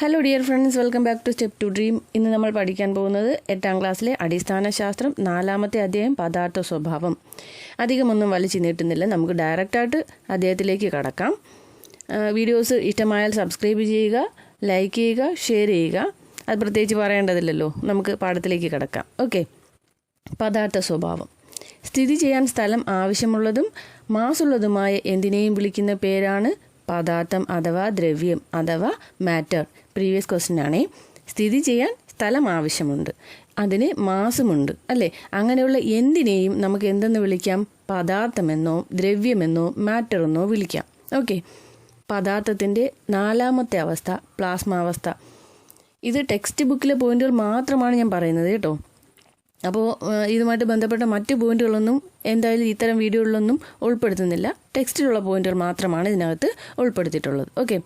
Hello dear friends welcome back to step to dream ഇന്ന് നമ്മൾ പഠിക്കാൻ പോകുന്നത് എട്ടാം ക്ലാസ്സിലെ അടിസ്ഥാന ശാസ്ത്രം നാലാമത്തെ അധ്യായം പദാർത്ഥ സ്വഭാവം. അധികമൊന്നും വലിച്ചു നീട്ടുന്നില്ല. നമുക്ക് ഡയറക്റ്റായിട്ട് അദ്ദേഹത്തിലേക്ക് കടക്കാം. വീഡിയോസ് ഇഷ്ടമായാൽ സബ്സ്ക്രൈബ് ചെയ്യുക ലൈക്ക് ചെയ്യുക ഷെയർ ചെയ്യുക. അത് പ്രത്യേകിച്ച് പറയേണ്ടതില്ലല്ലോ. നമുക്ക് പാഠത്തിലേക്ക് കടക്കാം. ഓക്കെ പദാർത്ഥ സ്വഭാവം. സ്ഥിതി ചെയ്യാൻ സ്ഥലം ആവശ്യമുള്ളതും മാസുള്ളതുമായ എന്തിനേയും വിളിക്കുന്ന പേരാണ് പദാർത്ഥം അഥവാ ദ്രവ്യം അഥവാ മാറ്റർ പ്രീവിയസ് ക്വസ്റ്റ്യൻ ആണേ. സ്ഥിതി ചെയ്യാൻ സ്ഥലം ആവശ്യമുണ്ട്. അതിന് മാസമുണ്ട് അല്ലേ? അങ്ങനെയുള്ള എന്തിനേയും നമുക്ക് എന്തെന്ന് വിളിക്കാം? പദാർത്ഥമെന്നോ ദ്രവ്യമെന്നോ മാറ്റർ എന്നോ വിളിക്കാം. ഓക്കെ. പദാർത്ഥത്തിന്റെ നാലാമത്തെ അവസ്ഥ പ്ലാസ്മാവസ്ഥ. ഇത് ടെക്സ്റ്റ് ബുക്കിലെ പോയിന്റുകൾ മാത്രമാണ് ഞാൻ പറയുന്നത് കേട്ടോ. അപ്പോൾ ഇതുമായിട്ട് ബന്ധപ്പെട്ട മറ്റ് പോയിന്റുകളൊന്നും എന്തായാലും ഇത്തരം വീഡിയോകളിലൊന്നും ഉൾപ്പെടുത്തുന്നില്ല. ടെക്സ്റ്റിലുള്ള പോയിന്റുകൾ മാത്രമാണ് ഇതിനകത്ത് ഉൾപ്പെടുത്തിയിട്ടുള്ളത്. ഓക്കെ.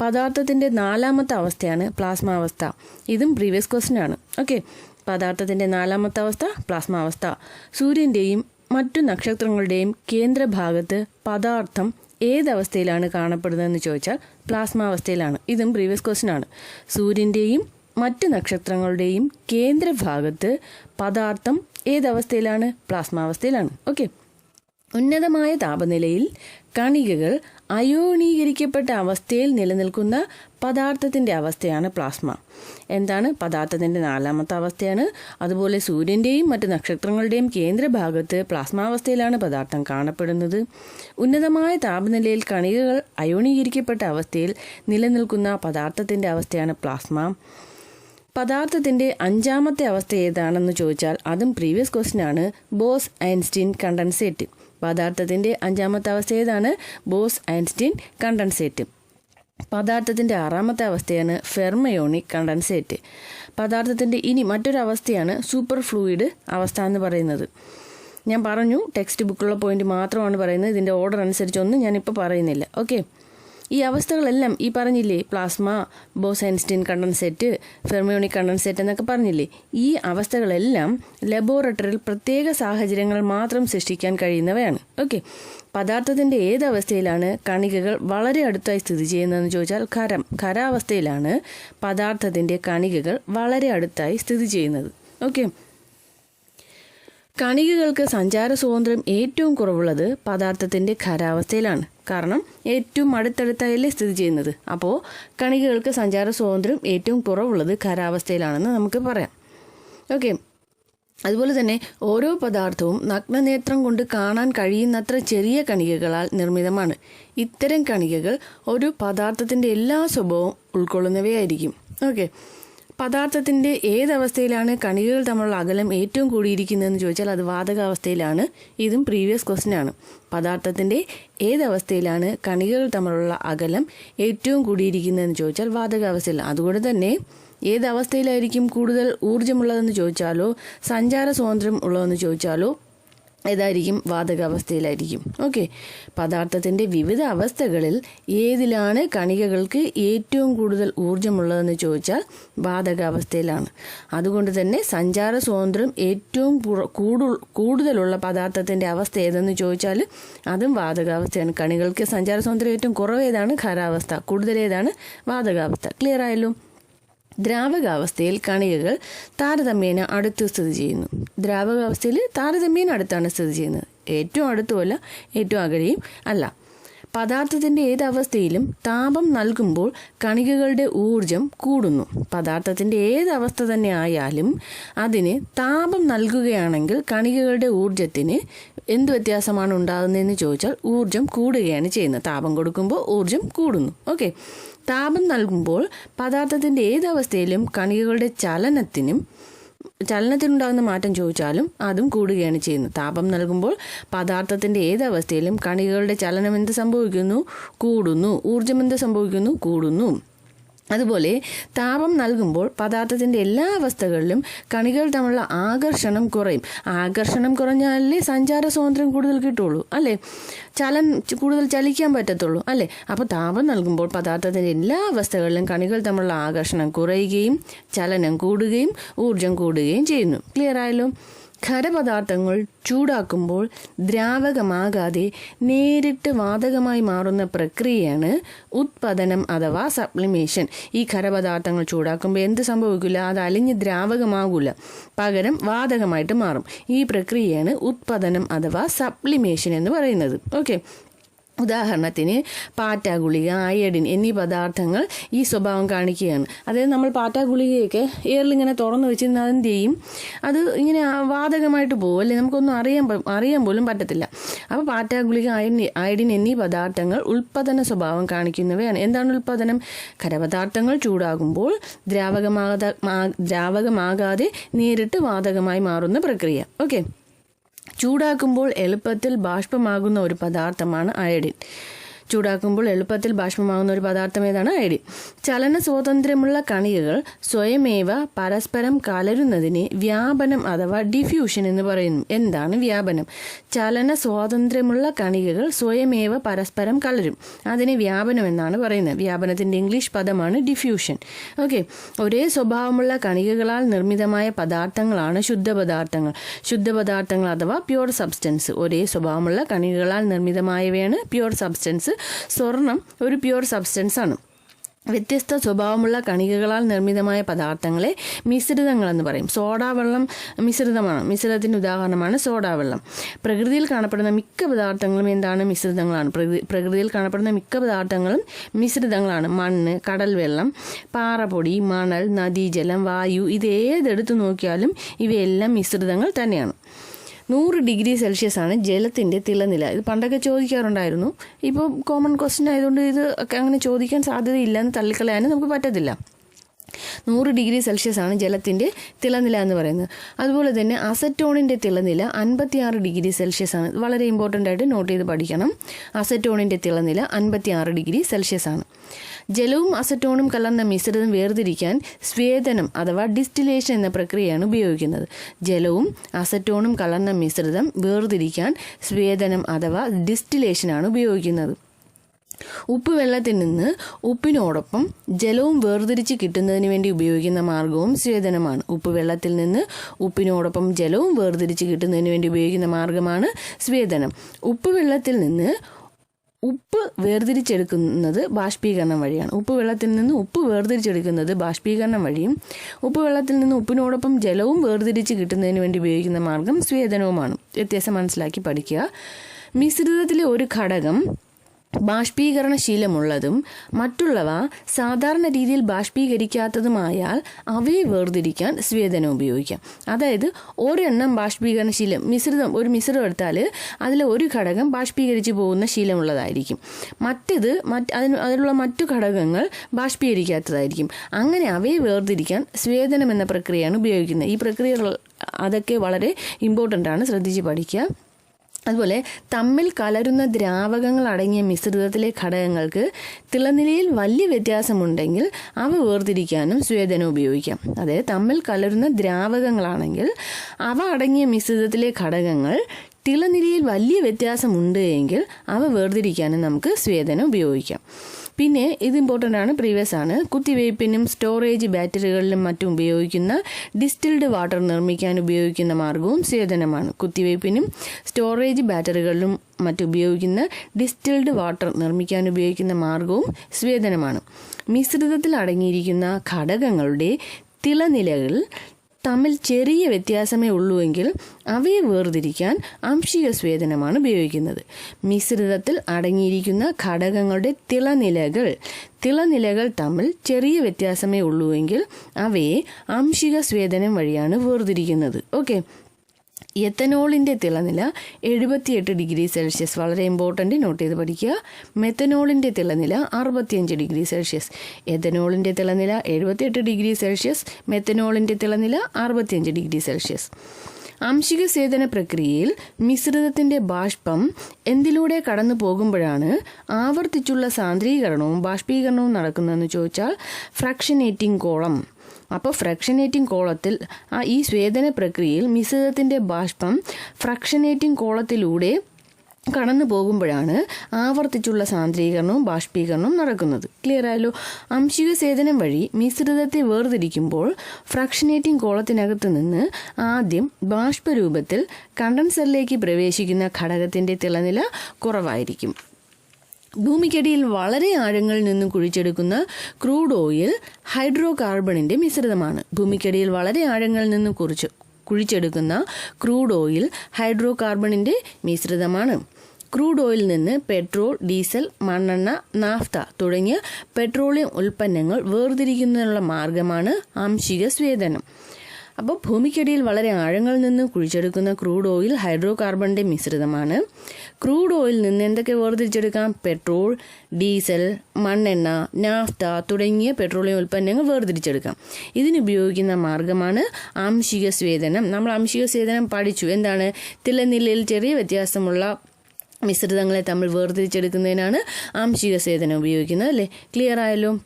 പദാർത്ഥത്തിന്റെ നാലാമത്തെ അവസ്ഥയാണ് പ്ലാസ്മ അവസ്ഥ ഇതും പ്രീവിയസ് ക്വസ്റ്റ്യൻ ആണ് ഓക്കെ. പദാർത്ഥത്തിന്റെ നാലാമത്തെ അവസ്ഥ പ്ലാസ്മ അവസ്ഥ സൂര്യന്റെയും മറ്റു നക്ഷത്രങ്ങളുടെയും കേന്ദ്രഭാഗത്ത് പദാർത്ഥം ഏതവസ്ഥയിലാണ് കാണപ്പെടുന്നതെന്ന് ചോദിച്ചാൽ പ്ലാസ്മാവസ്ഥയിലാണ്. ഇതും പ്രീവിയസ് ക്വസ്റ്റ്യൻ ആണ് സൂര്യന്റെയും മറ്റ് നക്ഷത്രങ്ങളുടെയും കേന്ദ്രഭാഗത്ത് പദാർത്ഥം ഏതവസ്ഥയിലാണ്? പ്ലാസ്മാവസ്ഥയിലാണ്. ഓക്കെ. ഉന്നതമായ താപനിലയിൽ കണികകൾ അയോണീകരിക്കപ്പെട്ട അവസ്ഥയിൽ നിലനിൽക്കുന്ന പദാർത്ഥത്തിന്റെ അവസ്ഥയാണ് പ്ലാസ്മ. എന്താണ്? പദാർത്ഥത്തിന്റെ നാലാമത്തെ അവസ്ഥയാണ്. അതുപോലെ സൂര്യന്റെയും മറ്റ് നക്ഷത്രങ്ങളുടെയും കേന്ദ്രഭാഗത്ത് പ്ലാസ്മാവസ്ഥയിലാണ് പദാർത്ഥം കാണപ്പെടുന്നത്. ഉന്നതമായ താപനിലയിൽ കണികകൾ അയോണീകരിക്കപ്പെട്ട അവസ്ഥയിൽ നിലനിൽക്കുന്ന പദാർത്ഥത്തിന്റെ അവസ്ഥയാണ് പ്ലാസ്മ. പദാർത്ഥത്തിന്റെ അഞ്ചാമത്തെ അവസ്ഥ ഏതാണെന്ന് ചോദിച്ചാൽ അതും പ്രീവിയസ് ക്വസ്റ്റ്യൻ ആണ്. Bose Einstein condensate. പദാർത്ഥത്തിന്റെ അഞ്ചാമത്തെ അവസ്ഥ ഏതാണ്? Bose Einstein condensate. പദാർത്ഥത്തിന്റെ ആറാമത്തെ അവസ്ഥയാണ് ഫെർമയോണിക് കണ്ടൻസേറ്റ്. പദാർത്ഥത്തിന്റെ ഇനി മറ്റൊരു അവസ്ഥയാണ് സൂപ്പർ ഫ്ലൂയിഡ് അവസ്ഥ എന്ന് പറയുന്നത്. ഞാൻ പറഞ്ഞു ടെക്സ്റ്റ് ബുക്കിലുള്ള പോയിന്റ് മാത്രമാണ് പറയുന്നത്. ഇതിന്റെ ഓർഡർ അനുസരിച്ചൊന്നും ഞാനിപ്പോൾ പറയുന്നില്ല. ഓക്കെ ഈ അവസ്ഥകളെല്ലാം ഈ പറഞ്ഞില്ലേ plasma Bose Einstein condensate fermionic condensate എന്നൊക്കെ പറഞ്ഞില്ലേ? ഈ അവസ്ഥകളെല്ലാം ലബോറട്ടറിയിൽ പ്രത്യേക സാഹചര്യങ്ങൾ മാത്രം സൃഷ്ടിക്കാൻ കഴിയുന്നവയാണ്. ഓക്കെ. പദാർത്ഥത്തിന്റെ ഏതവസ്ഥയിലാണ് കണികകൾ വളരെ അടുത്തായി സ്ഥിതി ചെയ്യുന്നതെന്ന് ചോദിച്ചാൽ ഖരം ഖരാവസ്ഥയിലാണ് പദാർത്ഥത്തിന്റെ കണികകൾ വളരെ അടുത്തായി സ്ഥിതി ചെയ്യുന്നത്. ഓക്കെ. കണികകൾക്ക് സഞ്ചാര സ്വാതന്ത്ര്യം ഏറ്റവും കുറവുള്ളത് പദാർത്ഥത്തിന്റെ ഖരാവസ്ഥയിലാണ് കാരണം ഏറ്റവും അടുത്തടുത്തായല്ലേ സ്ഥിതി ചെയ്യുന്നത്. അപ്പോൾ കണികകൾക്ക് സഞ്ചാര സ്വാതന്ത്ര്യം ഏറ്റവും കുറവുള്ളത് ഖരാവസ്ഥയിലാണെന്ന് നമുക്ക് പറയാം. ഓക്കെ. അതുപോലെ തന്നെ ഓരോ പദാർത്ഥവും നഗ്നനേത്രം കൊണ്ട് കാണാൻ കഴിയുന്നത്ര ചെറിയ കണികകളാൽ നിർമ്മിതമാണ്. ഇത്തരം കണികകൾ ഒരു പദാർത്ഥത്തിന്റെ എല്ലാ സ്വഭാവവും ഉൾക്കൊള്ളുന്നവയായിരിക്കും. ഓക്കെ. പദാർത്ഥത്തിന്റെ ഏതവസ്ഥയിലാണ് കണികകൾ തമ്മിലുള്ള അകലം ഏറ്റവും കൂടിയിരിക്കുന്നതെന്ന് ചോദിച്ചാൽ അത് വാതകാവസ്ഥയിലാണ്. ഇതും പ്രീവിയസ് ക്വസ്റ്റ്യൻ ആണ്. പദാർത്ഥത്തിന്റെ ഏതവസ്ഥയിലാണ് കണികകൾ തമ്മിലുള്ള അകലം ഏറ്റവും കൂടിയിരിക്കുന്നതെന്ന് ചോദിച്ചാൽ വാതകാവസ്ഥയിൽ അതുകൊണ്ട് തന്നെ ഏതവസ്ഥയിലായിരിക്കും കൂടുതൽ ഊർജമുള്ളതെന്ന് ചോദിച്ചാലോ സഞ്ചാര സ്വാതന്ത്ര്യം ഉള്ളതെന്ന് ചോദിച്ചാലോ ഏതായിരിക്കും വാതകാവസ്ഥയിലായിരിക്കും. ഓക്കെ പദാർത്ഥത്തിന്റെ വിവിധ അവസ്ഥകളിൽ ഏതിലാണ് കണികകൾക്ക് ഏറ്റവും കൂടുതൽ ഊർജമുള്ളതെന്ന് ചോദിച്ചാൽ വാതകാവസ്ഥയിലാണ്. അതുകൊണ്ട് തന്നെ സഞ്ചാര സ്വാതന്ത്ര്യം ഏറ്റവും കൂടുതലുള്ള പദാർത്ഥത്തിന്റെ അവസ്ഥ ഏതെന്ന് ചോദിച്ചാൽ അതും വാതകാവസ്ഥയാണ്. കണികൾക്ക് സഞ്ചാര സ്വാതന്ത്ര്യം ഏറ്റവും കുറവ് ഏതാണ് ഖരാവസ്ഥ കൂടുതലേതാണ് വാതകാവസ്ഥ. ക്ലിയർ ആയല്ലോ? ദ്രാവകാവസ്ഥയിൽ കണികകൾ താരതമ്യേന അടുത്ത് സ്ഥിതി ചെയ്യുന്നു. ദ്രാവകാവസ്ഥയിൽ താരതമ്യേന അടുത്താണ് സ്ഥിതി ചെയ്യുന്നത്. ഏറ്റവും അടുത്തുമല്ല ഏറ്റവും അകലെയും അല്ല. പദാർത്ഥത്തിന്റെ ഏത് അവസ്ഥയിലും താപം നൽകുമ്പോൾ കണികകളുടെ ഊർജം കൂടുന്നു. പദാർത്ഥത്തിന്റെ ഏത് അവസ്ഥ തന്നെ ആയാലും അതിന് താപം നൽകുകയാണെങ്കിൽ കണികകളുടെ ഊർജത്തിന് എന്ത് വ്യത്യാസമാണ് ഉണ്ടാകുന്നതെന്ന് ചോദിച്ചാൽ ഊർജം കൂടുകയാണ് ചെയ്യുന്നത്. താപം കൊടുക്കുമ്പോൾ ഊർജം കൂടുന്നു. ഓക്കെ. താപം നൽകുമ്പോൾ പദാർത്ഥത്തിന്റെ ഏതവസ്ഥയിലും കണികകളുടെ ചലനത്തിനും ചലനത്തിനുണ്ടാകുന്ന മാറ്റം ചോദിച്ചാലും അതും കൂടുകയാണ് ചെയ്യുന്നത്. താപം നൽകുമ്പോൾ പദാർത്ഥത്തിന്റെ ഏതവസ്ഥയിലും കണികകളുടെ ചലനം എന്ത് സംഭവിക്കുന്നു? കൂടുന്നു. ഊർജം എന്ത് സംഭവിക്കുന്നു? കൂടുന്നു. അതുപോലെ താപം നൽകുമ്പോൾ പദാർത്ഥത്തിന്റെ എല്ലാ അവസ്ഥകളിലും കണികൾ തമ്മിലുള്ള ആകർഷണം കുറയും. ആകർഷണം കുറഞ്ഞാലേ സഞ്ചാര സ്വാതന്ത്ര്യം കൂടുതൽ കിട്ടുള്ളൂ അല്ലേ? ചലൻ കൂടുതൽ ചലിക്കാൻ പറ്റത്തുള്ളൂ അല്ലേ? അപ്പോൾ താപം നൽകുമ്പോൾ പദാർത്ഥത്തിന്റെ എല്ലാ അവസ്ഥകളിലും കണികൾ തമ്മിലുള്ള ആകർഷണം കുറയുകയും ചലനം കൂടുകയും ഊർജം കൂടുകയും ചെയ്യുന്നു. ക്ലിയർ ആയല്ലോ? ഖരപദാർത്ഥങ്ങൾ ചൂടാക്കുമ്പോൾ ദ്രാവകമാകാതെ നേരിട്ട് വാതകമായി മാറുന്ന പ്രക്രിയയാണ് ഉത്പതനം അഥവാ സപ്ലിമേഷൻ ഈ ഖരപദാർത്ഥങ്ങൾ ചൂടാക്കുമ്പോൾ എന്ത് സംഭവിക്കില്ല? അത് അലിഞ്ഞ് ദ്രാവകമാകില്ല പകരം വാതകമായിട്ട് മാറും. ഈ പ്രക്രിയയാണ് ഉത്പതനം അഥവാ സപ്ലിമേഷൻ എന്ന് പറയുന്നത്. ഓക്കെ. ഉദാഹരണത്തിന് പാറ്റ ഗുളിക അയഡിൻ എന്നീ പദാർത്ഥങ്ങൾ ഈ സ്വഭാവം കാണിക്കുകയാണ്. അതായത് നമ്മൾ പാറ്റ ഗുളികയൊക്കെ ഇങ്ങനെ തുറന്നു വെച്ചിരുന്ന അതെന്ത് ചെയ്യും? അത് ഇങ്ങനെ വാതകമായിട്ട് പോകും. അല്ലേ? നമുക്കൊന്നും അറിയാൻ അറിയാൻ പോലും പറ്റത്തില്ല. അപ്പോൾ പാറ്റ ഗുളിക അയഡിൻ അയഡിൻ എന്നീ പദാർത്ഥങ്ങൾ ഉൽപ്പതന സ്വഭാവം കാണിക്കുന്നവയാണ്. എന്താണ് ഉൽപ്പതനം ഖരപദാർത്ഥങ്ങൾ ചൂടാകുമ്പോൾ ദ്രാവകമാകാതെ ദ്രാവകമാകാതെ നേരിട്ട് വാതകമായി മാറുന്ന പ്രക്രിയ. ഓക്കെ? ചൂടാക്കുമ്പോൾ എളുപ്പത്തിൽ ബാഷ്പമാകുന്ന ഒരു പദാർത്ഥമാണ് അയഡിൻ. ചൂടാക്കുമ്പോൾ എളുപ്പത്തിൽ ബാഷ്പമാകുന്ന ഒരു പദാർത്ഥം ഏതാണ്? അയഡി ചലന സ്വാതന്ത്ര്യമുള്ള കണികകൾ സ്വയമേവ പരസ്പരം കലരുന്നതിനെ വ്യാപനം അഥവാ ഡിഫ്യൂഷൻ എന്ന് പറയുന്നു. എന്താണ് വ്യാപനം? ചലന സ്വാതന്ത്ര്യമുള്ള കണികകൾ സ്വയമേവ പരസ്പരം കലരും. അതിനെ വ്യാപനം എന്നാണ് പറയുന്നത്. വ്യാപനത്തിന്റെ ഇംഗ്ലീഷ് പദമാണ് ഡിഫ്യൂഷൻ ഓക്കെ. ഒരേ സ്വഭാവമുള്ള കണികകളാൽ നിർമ്മിതമായ പദാർത്ഥങ്ങളാണ് ശുദ്ധപദാർത്ഥങ്ങൾ. ശുദ്ധപദാർത്ഥങ്ങൾ അഥവാ പ്യുവർ സബ്സ്റ്റൻസ് ഒരേ സ്വഭാവമുള്ള കണികകളാൽ നിർമ്മിതമായവയാണ് പ്യുവർ സബ്സ്റ്റൻസ് സ്വർണം ഒരു പ്യുവർ സബ്സ്റ്റൻസ് ആണ്. വ്യത്യസ്ത സ്വഭാവമുള്ള കണികകളാൽ നിർമ്മിതമായ പദാർത്ഥങ്ങളെ മിശ്രിതങ്ങളെന്ന് പറയും. സോഡാ വെള്ളം മിശ്രിതമാണ്. മിശ്രിതത്തിന്റെ ഉദാഹരണമാണ് സോഡാ വെള്ളം. പ്രകൃതിയിൽ കാണപ്പെടുന്ന മിക്ക പദാർത്ഥങ്ങളും എന്താണ്? മിശ്രിതങ്ങളാണ്. പ്രകൃതി പ്രകൃതിയിൽ കാണപ്പെടുന്ന മിക്ക പദാർത്ഥങ്ങളും മിശ്രിതങ്ങളാണ്. മണ്ണ് കടൽ വെള്ളം പാറപൊടി മണൽ നദീജലം വായു ഇത് ഏതെടുത്തു നോക്കിയാലും ഇവയെല്ലാം മിശ്രിതങ്ങൾ തന്നെയാണ്. നൂറ് ഡിഗ്രി സെൽഷ്യസ് ആണ് ജലത്തിന്റെ തിളനില. ഇത് പണ്ടൊക്കെ ചോദിക്കാറുണ്ടായിരുന്നു. ഇപ്പോൾ കോമൺ ക്വസ്റ്റ്യൻ ആയതുകൊണ്ട് ഇത് അങ്ങനെ ചോദിക്കാൻ സാധ്യതയില്ല എന്ന് തള്ളിക്കളയാനും നമുക്ക് പറ്റത്തില്ല. നൂറ് ഡിഗ്രി സെൽഷ്യസ് ആണ് ജലത്തിന്റെ തിളനില എന്ന് പറയുന്നത്. അതുപോലെ തന്നെ അസറ്റോണിന്റെ തിളനില അൻപത്തിയാറ് ഡിഗ്രി സെൽഷ്യസ് ആണ്. വളരെ ഇമ്പോർട്ടന്റ് ആയിട്ട് നോട്ട് ചെയ്ത് പഠിക്കണം. അസറ്റോണിന്റെ തിളനില അൻപത്തിയാറ് ഡിഗ്രി സെൽഷ്യസ് ആണ്. ജലവും അസറ്റോണും കലർന്ന മിശ്രിതം വേർതിരിക്കാൻ സ്വേദനം അഥവാ ഡിസ്റ്റിലേഷൻ എന്ന പ്രക്രിയയാണ് ഉപയോഗിക്കുന്നത്. ജലവും അസറ്റോണും കലർന്ന മിശ്രിതം വേർതിരിക്കാൻ സ്വേദനം അഥവാ ഡിസ്റ്റിലേഷനാണ് ഉപയോഗിക്കുന്നത്. ഉപ്പ് വെള്ളത്തിൽ നിന്ന് ഉപ്പിനോടൊപ്പം ജലവും വേർതിരിച്ച് കിട്ടുന്നതിന് വേണ്ടി ഉപയോഗിക്കുന്ന മാർഗവും സ്വേദനമാണ്. ഉപ്പ് വെള്ളത്തിൽ നിന്ന് ഉപ്പിനോടൊപ്പം ജലവും വേർതിരിച്ച് കിട്ടുന്നതിന് വേണ്ടി ഉപയോഗിക്കുന്ന മാർഗമാണ് സ്വേദനം. ഉപ്പ് വെള്ളത്തിൽ നിന്ന് ഉപ്പ് വേർതിരിച്ചെടുക്കുന്നത് ബാഷ്പീകരണം വഴിയാണ്. ഉപ്പ് വെള്ളത്തിൽ നിന്ന് ഉപ്പ് വേർതിരിച്ചെടുക്കുന്നത് ബാഷ്പീകരണം വഴിയും ഉപ്പ് വെള്ളത്തിൽ നിന്ന് ഉപ്പിനോടൊപ്പം ജലവും വേർതിരിച്ച് കിട്ടുന്നതിന് വേണ്ടി ഉപയോഗിക്കുന്ന മാർഗം സ്വേദനവുമാണ്. വ്യത്യാസം മനസ്സിലാക്കി പഠിക്കുക. മിശ്രിതത്തിലെ ഒരു ഘടകം ബാഷ്പീകരണശീലമുള്ളതും മറ്റുള്ളവ സാധാരണ രീതിയിൽ ബാഷ്പീകരിക്കാത്തതുമായാൽ അവയെ വേർതിരിക്കാൻ സ്വേദനം ഉപയോഗിക്കാം. അതായത് ഒരെണ്ണം ബാഷ്പീകരണശീലം മിശ്രിതം ഒരു മിശ്രിതം എടുത്താൽ അതിലെ ഒരു ഘടകം ബാഷ്പീകരിച്ച് പോകുന്ന ശീലമുള്ളതായിരിക്കും. മറ്റേത് മറ്റ് അതിന് അതിലുള്ള മറ്റു ഘടകങ്ങൾ ബാഷ്പീകരിക്കാത്തതായിരിക്കും. അങ്ങനെ അവയെ വേർതിരിക്കാൻ സ്വേദനം എന്ന പ്രക്രിയയാണ് ഉപയോഗിക്കുന്നത്. ഈ പ്രക്രിയകൾ അതൊക്കെ വളരെ ഇമ്പോർട്ടന്റ് ആണ്. ശ്രദ്ധിച്ച് പഠിക്കുക. അതുപോലെ തമ്മിൽ കലരുന്ന ദ്രാവകങ്ങൾ അടങ്ങിയ മിശ്രിതത്തിലെ ഘടകങ്ങൾക്ക് തിളനിലയിൽ വലിയ വ്യത്യാസമുണ്ടെങ്കിൽ അവ വേർതിരിക്കാനും സ്വേദനം ഉപയോഗിക്കാം. അതായത് തമ്മിൽ കലരുന്ന ദ്രാവകങ്ങളാണെങ്കിൽ അവ അടങ്ങിയ മിശ്രിതത്തിലെ ഘടകങ്ങൾ തിളനിലയിൽ വലിയ വ്യത്യാസമുണ്ട് എങ്കിൽ അവ വേർതിരിക്കാനും നമുക്ക് സ്വേദനം ഉപയോഗിക്കാം. പിന്നെ ഇത് ഇമ്പോർട്ടന്റ് ആണ് പ്രീവിയസ് ആണ്. കുത്തിവയ്പ്പിനും സ്റ്റോറേജ് ബാറ്ററികളിലും മറ്റും ഉപയോഗിക്കുന്ന ഡിസ്റ്റിൽഡ് വാട്ടർ നിർമ്മിക്കാൻ ഉപയോഗിക്കുന്ന മാർഗവും സേതനമാണ്. കുത്തിവയ്പ്പിനും സ്റ്റോറേജ് ബാറ്ററികളിലും മറ്റുപയോഗിക്കുന്ന ഡിസ്റ്റിൽഡ് വാട്ടർ നിർമ്മിക്കാൻ ഉപയോഗിക്കുന്ന മാർഗവും സ്വേദനമാണ് മിശ്രിതത്തിൽ അടങ്ങിയിരിക്കുന്ന ഘടകങ്ങളുടെ തിളനിലകൾ തമ്മിൽ ചെറിയ വ്യത്യാസമേ ഉള്ളൂവെങ്കിൽ അവയെ വേർതിരിക്കാൻ അംശിക സ്വേദനമാണ് ഉപയോഗിക്കുന്നത്. മിശ്രിതത്തിൽ അടങ്ങിയിരിക്കുന്ന ഘടകങ്ങളുടെ തിളനിലകൾ തിളനിലകൾ തമ്മിൽ ചെറിയ വ്യത്യാസമേ ഉള്ളൂവെങ്കിൽ അവയെ അംശിക സ്വേദനം വഴിയാണ് വേർതിരിക്കുന്നത്. ഓക്കെ എത്തനോളിന്റെ തിളനില എഴുപത്തിയെട്ട് ഡിഗ്രി സെൽഷ്യസ്. വളരെ ഇമ്പോർട്ടന്റ് നോട്ട് ചെയ്ത് പഠിക്കുക. മെത്തനോളിന്റെ തിളനില അറുപത്തിയഞ്ച് ഡിഗ്രി സെൽഷ്യസ്. എത്തനോളിന്റെ തിളനില എഴുപത്തിയെട്ട് ഡിഗ്രി സെൽഷ്യസ്. മെത്തനോളിന്റെ തിളനില അറുപത്തിയഞ്ച് ഡിഗ്രി സെൽഷ്യസ്. ആംശിക സേചന പ്രക്രിയയിൽ മിശ്രിതത്തിന്റെ ബാഷ്പം എന്തിലൂടെ കടന്നു പോകുമ്പോഴാണ് ആവർത്തിച്ചുള്ള സാന്ദ്രീകരണവും ബാഷ്പീകരണവും നടക്കുന്നതെന്ന് ചോദിച്ചാൽ ഫ്രാക്ഷനേറ്റിംഗ് കോളം അപ്പോൾ ഫ്രക്ഷനേറ്റിംഗ് കോളത്തിൽ ഈ സ്വേദന പ്രക്രിയയിൽ മിശ്രിതത്തിന്റെ ബാഷ്പം ഫ്രക്ഷനേറ്റിംഗ് കോളത്തിലൂടെ കടന്നു പോകുമ്പോഴാണ് ആവർത്തിച്ചുള്ള സാന്ദ്രീകരണവും ബാഷ്പീകരണവും നടക്കുന്നത്. ക്ലിയർ ആയല്ലോ? അംശിക സേചനം വഴി മിശ്രിതത്തെ വേർതിരിക്കുമ്പോൾ ഫ്രക്ഷനേറ്റിംഗ് കോളത്തിനകത്ത് നിന്ന് ആദ്യം ബാഷ്പരൂപത്തിൽ കണ്ടൻസറിലേക്ക് പ്രവേശിക്കുന്ന ഘടകത്തിന്റെ തിളനില കുറവായിരിക്കും. ഭൂമിക്കടിയിൽ വളരെ ആഴങ്ങളിൽ നിന്നും കുഴിച്ചെടുക്കുന്ന ക്രൂഡ് ഓയിൽ ഹൈഡ്രോ കാർബണിന്റെ മിശ്രിതമാണ്. ഭൂമിക്കടിയിൽ വളരെ ആഴങ്ങളിൽ നിന്നും കുറിച്ച് കുഴിച്ചെടുക്കുന്ന ക്രൂഡ് ഓയിൽ ഹൈഡ്രോ കാർബണിന്റെ മിശ്രിതമാണ്. ക്രൂഡ് ഓയിൽ നിന്ന് പെട്രോൾ ഡീസൽ മണ്ണെണ്ണ നാഫ്ത തുടങ്ങിയ പെട്രോളിയം ഉൽപ്പന്നങ്ങൾ വേർതിരിക്കുന്നതിനുള്ള മാർഗമാണ് ആംശിക സ്വേദനം. അപ്പോൾ ഭൂമിക്കടിയിൽ വളരെ ആഴങ്ങളിൽ നിന്ന് കുഴിച്ചെടുക്കുന്ന ക്രൂഡ് ഓയിൽ ഹൈഡ്രോ കാർബണിന്റെ മിശ്രിതമാണ്. ക്രൂഡ് ഓയിൽ നിന്ന് എന്തൊക്കെ വേർതിരിച്ചെടുക്കാം? പെട്രോൾ ഡീസൽ മണ്ണെണ്ണ നാഫ്ത തുടങ്ങിയ പെട്രോളിയം ഉൽപ്പന്നങ്ങൾ വേർതിരിച്ചെടുക്കാം. ഇതിനുപയോഗിക്കുന്ന മാർഗമാണ് ആംശിക സ്വേദനം. നമ്മൾ ആംശിക സ്വേദനം പഠിച്ചു. എന്താണ്? തിലനിലയിൽ ചെറിയ വ്യത്യാസമുള്ള മിശ്രിതങ്ങളെ തമ്മിൽ വേർതിരിച്ചെടുക്കുന്നതിനാണ് ആംശിക സേചനം ഉപയോഗിക്കുന്നത് അല്ലേ? ക്ലിയർ ആയല്ലോ?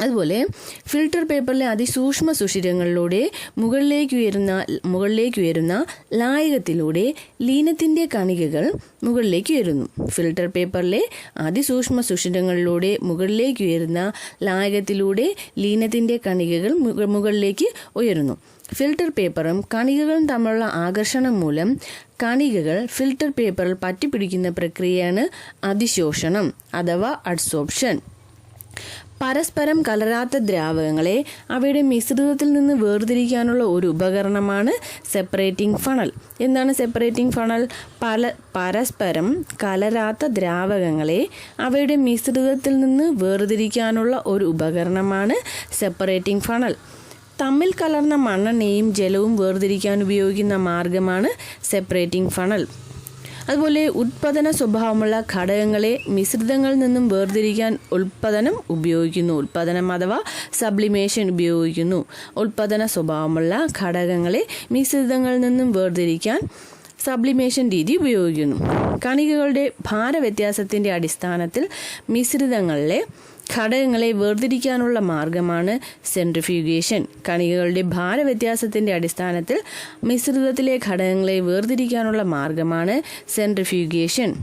അതുപോലെ ഫിൽട്ടർ പേപ്പറിലെ അതിസൂക്ഷ്മ സുഷിരങ്ങളിലൂടെ മുകളിലേക്ക് ഉയരുന്ന മുകളിലേക്ക് ഉയരുന്ന ലായകത്തിലൂടെ ലീനത്തിന്റെ കണികകൾ മുകളിലേക്ക് ഉയരുന്നു ഫിൽട്ടർ പേപ്പറിലെ അതിസൂക്ഷ്മ സുഷിരങ്ങളിലൂടെ മുകളിലേക്ക് ഉയരുന്ന ലായകത്തിലൂടെ ലീനത്തിന്റെ കണികകൾ മുക- മുകളിലേക്ക് ഉയരുന്നു. ഫിൽട്ടർ പേപ്പറും കണികകളും തമ്മിലുള്ള ആകർഷണം മൂലം കണികകൾ ഫിൽട്ടർ പേപ്പറിൽ പറ്റിപ്പിടിക്കുന്ന പ്രക്രിയയാണ് അതിശോഷണം അഥവാ അഡ്സോപ്ഷൻ. പരസ്പരം കലരാത്ത ദ്രാവകങ്ങളെ അവയുടെ മിശ്രിതത്തിൽ നിന്ന് വേർതിരിക്കാനുള്ള ഒരു ഉപകരണമാണ് സെപ്പറേറ്റിംഗ് ഫണൽ എന്താണ് സെപ്പറേറ്റിംഗ് ഫണൽ പല പരസ്പരം കലരാത്ത ദ്രാവകങ്ങളെ അവയുടെ മിശ്രിതത്തിൽ നിന്ന് വേർതിരിക്കാനുള്ള ഒരു ഉപകരണമാണ് സെപ്പറേറ്റിംഗ് ഫണൽ തമ്മിൽ കലർന്ന മണ്ണെണ്ണയും ജലവും വേർതിരിക്കാൻ ഉപയോഗിക്കുന്ന മാർഗമാണ് സെപ്പറേറ്റിംഗ് ഫണൽ അതുപോലെ ഉത്പാദന സ്വഭാവമുള്ള ഘടകങ്ങളെ മിശ്രിതങ്ങളിൽ നിന്നും വേർതിരിക്കാൻ ഉൽപ്പാദനം ഉപയോഗിക്കുന്നു. ഉൽപ്പാദനം അഥവാ സബ്ലിമേഷൻ ഉപയോഗിക്കുന്നു. ഉൽപ്പാദന സ്വഭാവമുള്ള ഘടകങ്ങളെ മിശ്രിതങ്ങളിൽ നിന്നും വേർതിരിക്കാൻ സബ്ലിമേഷൻ രീതി ഉപയോഗിക്കുന്നു. കണികകളുടെ ഭാരവ്യത്യാസത്തിന്റെ അടിസ്ഥാനത്തിൽ മിശ്രിതങ്ങളിലെ ഘടകങ്ങളെ വേർതിരിക്കാനുള്ള മാർഗമാണ് സെൻട്രിഫ്യൂഗേഷൻ. കണികകളുടെ ഭാരവ്യത്യാസത്തിന്റെ അടിസ്ഥാനത്തിൽ മിശ്രിതത്തിലെ ഘടകങ്ങളെ വേർതിരിക്കാനുള്ള മാർഗമാണ് സെൻട്രിഫ്യൂഗേഷൻ.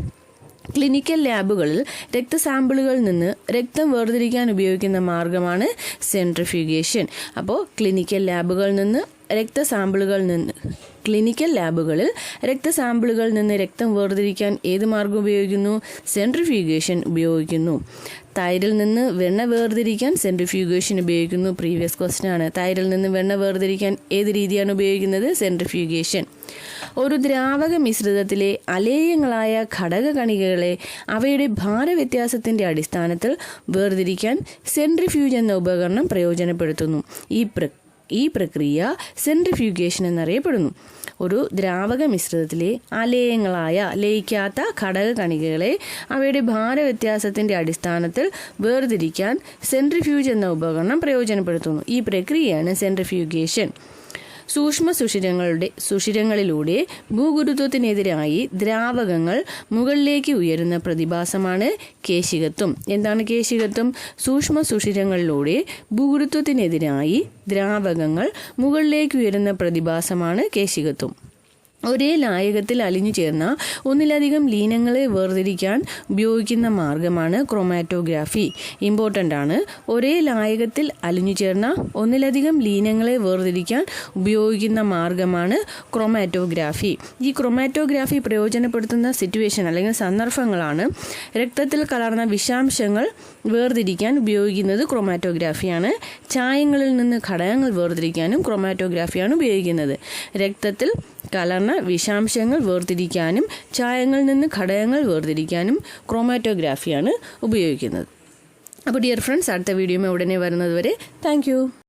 ക്ലിനിക്കൽ ലാബുകളിൽ രക്തസാമ്പിളുകളിൽ നിന്ന് രക്തം വേർതിരിക്കാൻ ഉപയോഗിക്കുന്ന മാർഗമാണ് സെൻട്രിഫ്യൂഗേഷൻ. അപ്പോൾ ക്ലിനിക്കൽ ലാബുകളിൽ നിന്ന് രക്തസാമ്പിളുകളിൽ നിന്ന് ക്ലിനിക്കൽ ലാബുകളിൽ രക്തസാമ്പിളുകളിൽ നിന്ന് രക്തം വേർതിരിക്കാൻ ഏത് മാർഗം ഉപയോഗിക്കുന്നു? സെൻട്രിഫ്യൂഗേഷൻ ഉപയോഗിക്കുന്നു. തൈരിൽ നിന്ന് വെണ്ണ വേർതിരിക്കാൻ സെൻട്രിഫ്യൂഗേഷൻ ഉപയോഗിക്കുന്നു. പ്രീവിയസ് ക്വസ്റ്റ്യൻ ആണ്. തൈരിൽ നിന്ന് വെണ്ണ വേർതിരിക്കാൻ ഏത് രീതിയാണ് ഉപയോഗിക്കുന്നത്? സെൻട്രിഫ്യൂഗേഷൻ ഒരു ദ്രാവക മിശ്രിതത്തിലെ അലേയങ്ങളായ ഘടകകണികകളെ അവയുടെ ഭാരവ്യത്യാസത്തിന്റെ അടിസ്ഥാനത്തിൽ വേർതിരിക്കാൻ സെൻട്രിഫ്യൂജ് എന്ന ഉപകരണം പ്രയോജനപ്പെടുത്തുന്നു. ഈ പ്ര ഈ പ്രക്രിയ സെൻട്രിഫ്യൂഗേഷൻ എന്നറിയപ്പെടുന്നു. ഒരു ദ്രാവക മിശ്രിതത്തിലെ അലേയങ്ങളായ ലയിക്കാത്ത ഘടക കണികകളെ അവയുടെ ഭാരവ്യത്യാസത്തിന്റെ അടിസ്ഥാനത്തിൽ വേർതിരിക്കാൻ സെൻട്രിഫ്യൂജ് എന്ന ഉപകരണം പ്രയോജനപ്പെടുത്തുന്നു. ഈ പ്രക്രിയയാണ് സെൻട്രിഫ്യൂഗേഷൻ. സൂക്ഷ്മ സുഷിരങ്ങളുടെ സുഷിരങ്ങളിലൂടെ ഭൂഗുരുത്വത്തിനെതിരായി ദ്രാവകങ്ങൾ മുകളിലേക്ക് ഉയരുന്ന പ്രതിഭാസമാണ് കേശികത്വം. എന്താണ് കേശികത്വം? സൂക്ഷ്മ സുഷിരങ്ങളിലൂടെ ഭൂഗുരുത്വത്തിനെതിരായി ദ്രാവകങ്ങൾ മുകളിലേക്ക് ഉയരുന്ന പ്രതിഭാസമാണ് കേശികത്വം. ഒരേ ലായകത്തിൽ അലിഞ്ഞു ചേർന്ന ഒന്നിലധികം ലീനങ്ങളെ വേർതിരിക്കാൻ ഉപയോഗിക്കുന്ന മാർഗമാണ് ക്രൊമാറ്റോഗ്രാഫി. ഇമ്പോർട്ടന്റ് ആണ്. ഒരേ ലായകത്തിൽ അലിഞ്ഞു ചേർന്ന ഒന്നിലധികം ലീനങ്ങളെ വേർതിരിക്കാൻ ഉപയോഗിക്കുന്ന മാർഗമാണ് ക്രൊമാറ്റോഗ്രാഫി. ഈ ക്രൊമാറ്റോഗ്രാഫി പ്രയോജനപ്പെടുത്തുന്ന സിറ്റുവേഷൻ അല്ലെങ്കിൽ സന്ദർഭങ്ങളാണ് രക്തത്തിൽ കലർന്ന വിഷാംശങ്ങൾ വേർതിരിക്കാൻ ഉപയോഗിക്കുന്നത് ക്രൊമാറ്റോഗ്രാഫിയാണ്. ചായങ്ങളിൽ നിന്ന് ഘടകങ്ങൾ വേർതിരിക്കാനും ക്രൊമാറ്റോഗ്രാഫിയാണ് ഉപയോഗിക്കുന്നത്. രക്തത്തിൽ കലർന്ന വിഷാംശങ്ങൾ വേർതിരിക്കാനും ചായങ്ങളിൽ നിന്ന് ഘടകങ്ങൾ വേർതിരിക്കാനും ക്രോമാറ്റോഗ്രാഫിയാണ് ഉപയോഗിക്കുന്നത്. അപ്പോൾ ഡിയർ ഫ്രണ്ട്സ് അടുത്ത വീഡിയോ ഉടനെ വരുന്നതുവരെ താങ്ക്